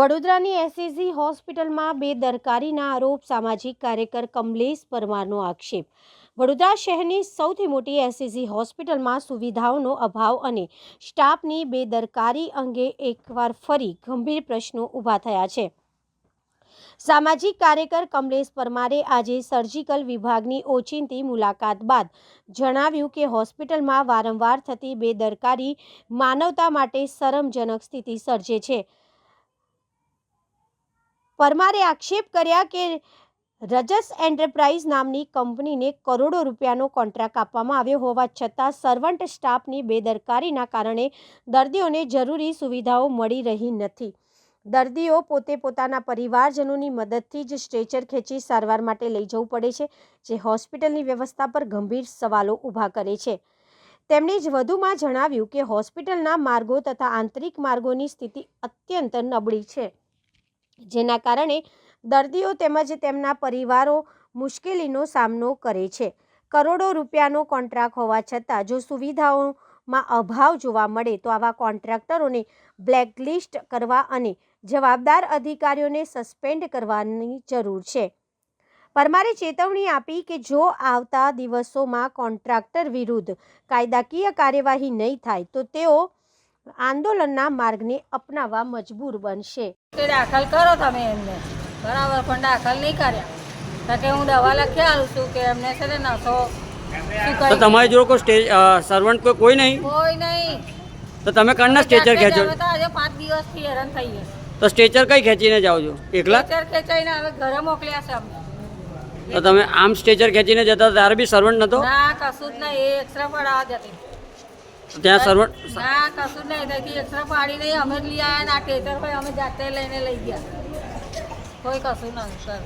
વડોદરાની એસસીજી હોસ્પિટલમાં બેદરકારીના આરોપ, સામાજિક કાર્યકર કમલેશ પરમારનો આક્ષેપ. વડોદરા શહેરની સૌથી મોટી એસસીજી હોસ્પિટલમાં સુવિધાઓનો અભાવ અને સ્ટાફની બેદરકારી અંગે એકવાર ફરી ગંભીર પ્રશ્નો ઊભા થયા છે. સામાજિક કાર્યકર કમલેશ પરમારે આજે સર્જિકલ વિભાગની ઓચિંતી મુલાકાત બાદ જણાવ્યું કે હોસ્પિટલમાં વારંવાર થતી બેદરકારી માનવતા માટે શરમજનક સ્થિતિ સર્જે છે. પરમારે આક્ષેપ કર્યા કે રજસ એન્ટરપ્રાઇઝ નામની કંપનીને કરોડો રૂપિયાનો કોન્ટ્રાક્ટ આપવામાં આવ્યો હોવા છતાં સર્વન્ટ સ્ટાફની બેદરકારીના કારણે દર્દીઓને જરૂરી સુવિધાઓ મળી રહી નથી. દર્દીઓ પોતે પોતાના પરિવારજનોની મદદથી જ સ્ટ્રેચર ખેંચી સારવાર માટે લઈ જવું પડે છે, જે હોસ્પિટલની વ્યવસ્થા પર ગંભીર સવાલો ઊભા કરે છે. તેમણે જ વધુમાં જણાવ્યું કે હોસ્પિટલના માર્ગો તથા આંતરિક માર્ગોની સ્થિતિ અત્યંત નબળી છે. જેના કારણે દર્દીઓ તેમજ તેમના પરિવારો મુશ્કેલીનો સામનો કરે છે. કરોડો રૂપિયાનો કોન્ટ્રાક્ટ હોવા છતાં જો સુવિધાઓમાં અભાવ જોવા મળે તો આવા કોન્ટ્રાક્ટરોને બ્લેકલિસ્ટ કરવા અને જવાબદાર અધિકારીઓને સસ્પેન્ડ કરવાની જરૂર છે. પરમારે ચેતવણી આપી કે જો આવતા દિવસોમાં કોન્ટ્રાક્ટર વિરુદ્ધ કાયદાકીય કાર્યવાહી નહીં થાય તો તેઓ આંદોલનના માર્ગને અપનાવવા મજબૂર બનશે. કે દાખલ કરો તમે એમને. બરાબર પણ દાખલ નહીં કર્યા. કે હું દવા લખી આવું છું કે એમને છે ને નસો તો તમારી જોડે કોઈ સ્ટેજ સર્વન્ટ કોઈ કોઈ નહીં? કોઈ નહીં. તો તમે કણના સ્ટેચર ખેંચો. તો આજે પાંચ દિવસથી હેરાન થઈ ગયા. તો સ્ટેચર કઈ ખેંચીને જાઓ છો? એકલા? સ્ટેચર ખેંચાઈને હવે ઘરે મોકલ્યા છે અમને. તો તમે આમ સ્ટેચર ખેંચીને જતા ત્યારે બી સર્વન્ટ નતો? ના કશું જ નહીં. એ એક્સરે પડાવવા જતી ત્યાં સર્વન્ટ ના કશું નહીં તો એક્સ્ટ્રા પાડી નહીં અમે જ લઈ આવ્યા ના ટેચર ભાઈ અમે જાતે લઈને લઈ ગયા. કોઈ કશું નહીં સર.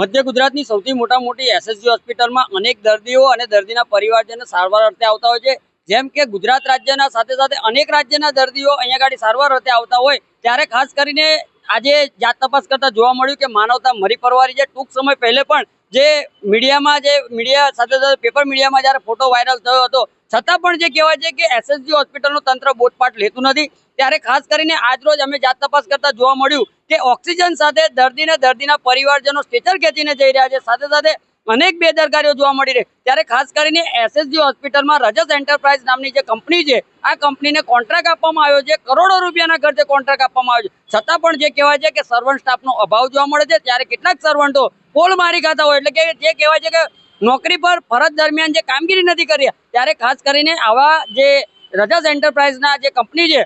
મધ્ય ગુજરાતની સૌથી મોટા મોટી એસએસજી હોસ્પિટલમાં અનેક દર્દીઓ અને દર્દીના પરિવારજનો સારવાર અર્થે આવતા હોય છે. જેમ કે ગુજરાત રાજ્યના સાથે સાથે અનેક રાજ્યના દર્દીઓ અહીંયા ગાડી સારવાર અર્થે આવતા હોય. ત્યારે ખાસ કરીને આજે જાત તપાસ કરતા જોવા મળ્યું કે માનવતા મરી પરવારી છે. ટૂંક સમય પહેલે પણ જે મીડિયામાં જે મીડિયા સાથે સાથે પેપર મીડિયામાં જ્યારે ફોટો વાયરલ થયો હતો, છતાં પણ જે કહેવાય છે કે એસએસજી હોસ્પિટલનું તંત્ર બોધપાઠ લેતું નથી. ત્યારે ખાસ કરીને આજરોજ અમે જાત તપાસ કરતા જોવા મળ્યું કે ઓક્સિજન સાથે દર્દીને દર્દીના પરિવારજનો સ્ટેચર ખેંચીને જઈ રહ્યા છે. સાથે સાથે અનેક બેદરકારીઓ જોવા મળી રહી. ત્યારે ખાસ કરીને એસએસજી હોસ્પિટલમાં રજસ એન્ટરપ્રાઇઝ નામની જે કંપની છે, આ કંપનીને કોન્ટ્રાક્ટ આપવામાં આવ્યો છે, કરોડો રૂપિયાના ખર્ચે કોન્ટ્રાક્ટ આપવામાં આવ્યો છે. છતાં પણ જે કહેવાય છે કે સર્વન્ટ સ્ટાફનો અભાવ જોવા મળે છે, ત્યારે કેટલાક સર્વન્ટો પોલ મારી ખાતા હોય. એટલે કે જે કહેવાય છે કે નોકરી પર ફરજ દરમિયાન જે કામગીરી નથી કરી ત્યારે ખાસ કરીને આવા જે રજાસ એન્ટરપ્રાઇઝના જે કંપની છે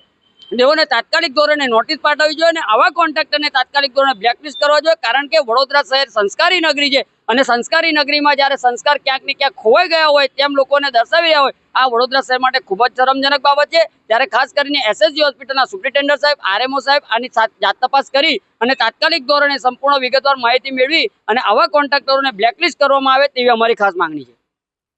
તેઓને તાત્કાલિક ધોરણે નોટિસ પાઠવવી જોઈએ અને આવા કોન્ટ્રાક્ટરને તાત્કાલિક ધોરણે બ્લેકલિસ્ટ કરવા જોઈએ, કારણ કે વડોદરા શહેર સંસ્કારી નગરી છે અને સંસ્કારી નગરીમાં જ્યારે સંસ્કાર ક્યાંક ને ક્યાંક ખોવાઈ ગયા હોય તેમ લોકોને દર્શાવી રહ્યા હોય, આ વડોદરા શહેર માટે ખૂબ જ શરમજનક બાબત છે. ત્યારે ખાસ કરીને એસએસજી હોસ્પિટલના સુપ્રિન્ટેન્ડન્ટ સાહેબ આરએમઓ સાહેબ, આની જાત તપાસ કરી અને તાત્કાલિક ધોરણે સંપૂર્ણ વિગતવાર માહિતી મેળવી અને આવા કોન્ટ્રાક્ટરોને બ્લેકલિસ્ટ કરવામાં આવે તેવી અમારી ખાસ માંગણી છે.